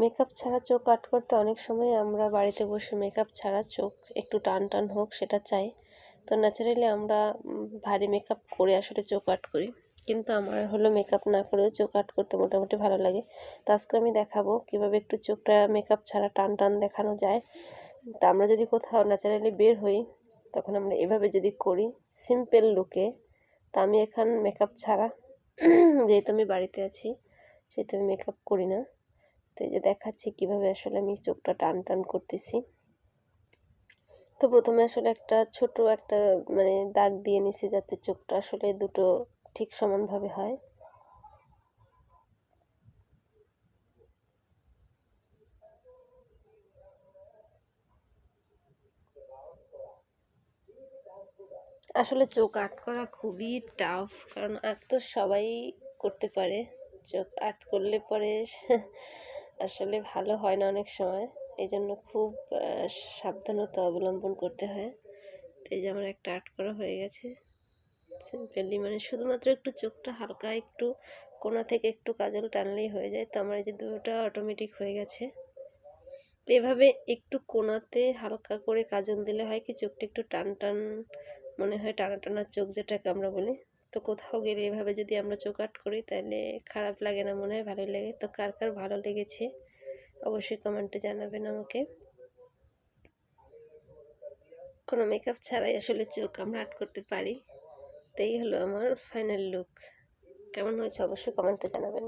Makeup ছাড়া চোখ আট করতে অনেক সময় আমরা বাড়িতে বসে মেকআপ ছাড়া চোখ একটু টান টান হোক, সেটা চাই। তো ন্যাচারালি আমরা ভারী মেকআপ করে আসলে চোখ আট করি। কিন্তু আমার হলো মেকআপ না করেও চোখ আট করতে মোটামুটি ভালো লাগে। তো আজকে আমি দেখাবো কীভাবে একটু চোখটা মেকআপ ছাড়া টান টান দেখানো যায়। তা আমরা যদি কোথাও ন্যাচারালি বের হই, তখন আমরা এভাবে যদি করি সিম্পল লুকে তা আমি এখন মেকআপ ছাড়া, যেহেতু আমি বাড়িতে আছি, সেহেতু আমি মেকআপ করি না। তো এই যে দেখাচ্ছি কীভাবে আসলে আমি চোখটা টান টান করতেছি। তো প্রথমে আসলে একটা ছোট একটা মানে দাগ দিয়ে নিছি যাতে চোখটা আসলে দুটো ঠিক সমানভাবে হয়। আসলে চোখ আট করা খুবই টাফ কারণ আট তো সবাই করতে পারে। চোখ আট করলে পরে আসলে ভালো হয় না অনেক সময়। এই জন্য খুব সাবধানতা অবলম্বন করতে হয়। তো এই যে আমার একটা আট করা হয়ে গেছে। সিম্পলি মানে শুধুমাত্র একটু চোখটা হালকা একটু কোনা থেকে একটু কাজল টানলেই হয়ে যায়। তো আমার এই যে দুটোটা অটোমেটিক হয়ে গেছে। এভাবে একটু কোনাতে হালকা করে কাজল দিলে হয় কি, চোখটা একটু টান টান মনে হয়, টানা টানা চোখ যেটাকে আমরা বলি। তো কোথাও গেলে এভাবে যদি আমরা চোখ আট করি, তাহলে খারাপ লাগে না, মনে হয় ভালোই লাগে। তো কার কার ভালো লেগেছে? অবশ্যই কমেন্টে জানাবেন আমাকে। কোনো মেকআপ ছাড়াই আসলে চোখ আমরা আট করতে পারি। তাই হলো আমার ফাইনাল লুক কেমন হয়েছে? অবশ্যই কমেন্টে জানাবেন।